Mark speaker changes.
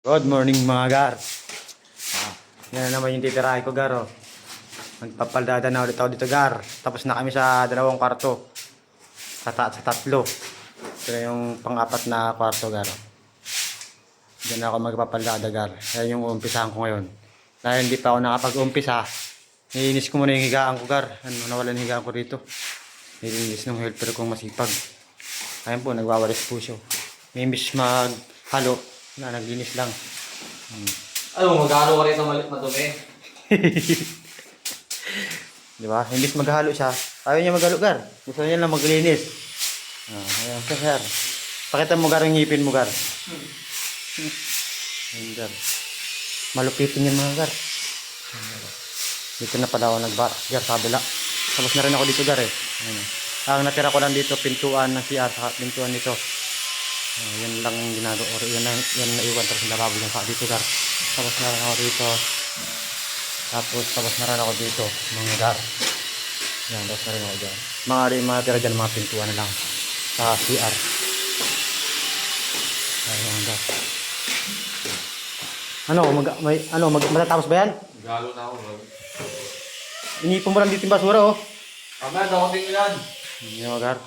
Speaker 1: Good morning mga gar. Ah, yan na naman yung titirahin ko gar. Oh. Magpapaldada na ulit ako dito gar. Tapos na kami sa dalawang kwarto. Sa, ta- sa tatlo. Ito na yung pang-apat na kwarto gar. Diyan ako magpapaldada gar. Yan yung umpisahan ko ngayon. Dahil hindi pa ako nakapag-umpisa. Nilinis ko muna yung higaan ko gar. Ano, nawala yung higaan ko dito. Nilinis ng helper kong masipag. Ayun po, nagwawalis po siya. May imbis maghalo na naglinis lang.
Speaker 2: Ano, mag-aaral ka rito malit madumi?
Speaker 1: Di ba? Imbis maghalo siya, ayaw niya maghalo, Gar. Gusto niya lang maglinis. Ah, ayan siya, Gar. Pakita mo, Gar, yung ngipin mo, Gar. Ayan, Gar. Malupitin yan mga, Gar. Dito na pala ako nagba, Gar, sa kabila. Tapos na rin ako dito, Gar, eh. Ayan. Ang natira ko lang dito, pintuan ng CR, pintuan dito. Ah, yan lang ginagawa, or yan, lang- yan na iwan, tapos nilababo lang sa dito, Gar. Tapos na rin ako dito. Tapos tapos na rin ako dito, mga gar. Yan, tapos na rin ako dyan. Mga rin, mga tira dyan, mga pintuan na lang. Sa CR. Ayan, gar. Ano, mag, may, ano, mag, matatapos ba yan?
Speaker 2: Galo na ako. bro.
Speaker 1: Inipon mo lang dito yung basura, oh.
Speaker 2: Mamaya, daw din yan.
Speaker 1: Yan, mga gar.